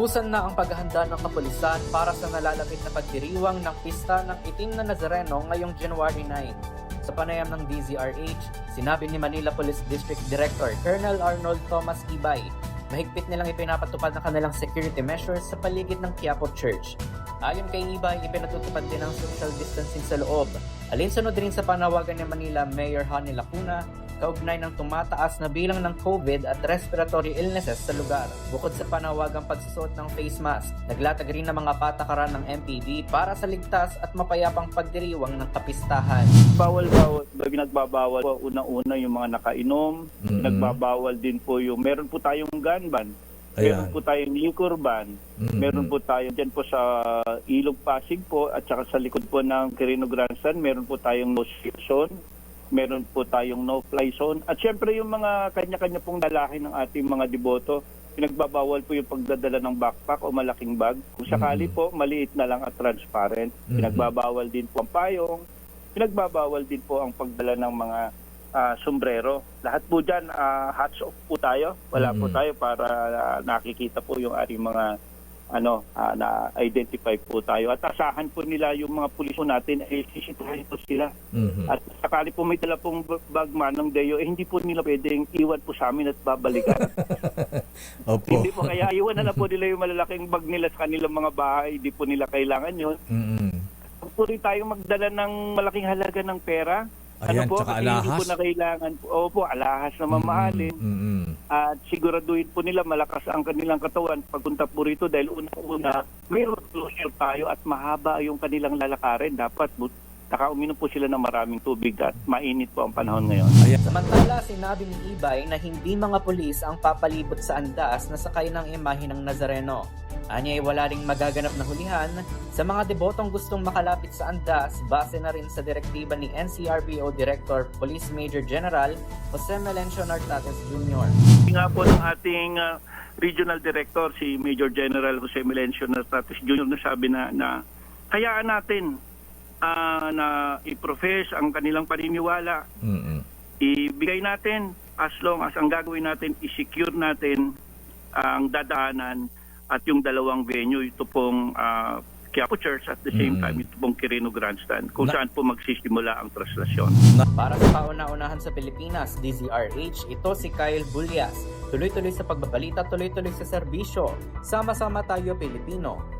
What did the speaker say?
Katapusan na ang paghahanda ng kapulisan para sa nalalapit na pagdiriwang ng pista ng itim na Nazareno ngayong January 9. Sa panayam ng DZRH, sinabi ni Manila Police District Director Colonel Arnold Thomas Ibay, mahigpit nilang ipinapatupad ang kanilang security measures sa paligid ng Quiapo Church. Ayon kay Ibay, ipinatutupad din ang social distancing sa loob. Alinsunod rin sa panawagan ni Manila Mayor Hani Lacuna kaugnay ng tumataas na bilang ng COVID at respiratory illnesses sa lugar. Bukod sa panawagang pagsusuot ng face mask, naglatag rin ng mga patakaran ng MPD para sa ligtas at mapayapang pagdiriwang ng kapistahan. bawal bawal nagbabawal po unang-una yung mga nakainom Mm-mm. nagbabawal din po yung meron po tayong gun ban meron Ayan. po tayong liquor ban Mm-mm. meron po tayo dyan po sa Ilog Pasig po at saka sa likod po ng Quirino Grandstand meron po tayong no zone meron po tayong no fly zone at syempre yung mga kanya-kanya pong dalahin ng ating mga deboto pinagbabawal po yung pagdadala ng backpack o malaking bag kung sakali Mm. po maliit na lang at transparent Mm. pinagbabawal din po ang payong pinagbabawal din po ang pagdala ng mga ah, sombrero. Lahat po dyan, ah, hats off po tayo. Wala po Mm. tayo para ah, nakikita po yung ating mga ano ah, na-identify po tayo. At asahan po nila yung mga pulis po natin, eh, sisituhin po sila. Mhm. At sakali po may dala pong bagman ng Deo, eh, hindi po nila pwedeng iwan po sa amin at babalikan. Opo. hindi po kaya iwan na lang po nila yung malalaking bag nila sa kanilang mga bahay. Hindi po nila kailangan yun. Huwag po rin tayong magdala ng malaking halaga ng pera. Ayan, ano po, tsaka kasi hindi po alahas. na kailangan po. Opo, alahas na mamahalin. Mm-mm. At siguraduhin po nila malakas ang kanilang katawan pagpunta po rito dahil unang-una, may road closure tayo at mahaba yung kanilang lalakarin. Dapat nakauminom po sila ng maraming tubig at mainit po ang panahon ngayon. Samantala, sinabi ni Ibay na hindi mga pulis ang papalibot sa andas na sakay ng imahe ng Nazareno. Anya ay wala ring magaganap na hulihan sa mga debotong gustong makalapit sa andas base na rin sa direktiba ni NCRPO Director Police Major General Jose Melencio Nartates Jr. nga po ng ating uh, regional director si Major General Jose Melencio Nartates Jr. na sabi na, na hayaan natin ah, na i-profess ang kanilang paniniwala Mm-mm. ibigay natin as long as ang gagawin natin i-secure natin ang dadaanan at yung dalawang venue ito pong ah, Quiapo Church at the same Mm. time ito pong Quirino Grandstand kung Na- saan po magsisimula ang traslasyon. Para sa kauna-unahan sa Pilipinas, DZRH, ito si Kyle Bulyas. Tuloy-tuloy sa pagbabalita, tuloy-tuloy sa serbisyo. Sama-sama tayo Pilipino.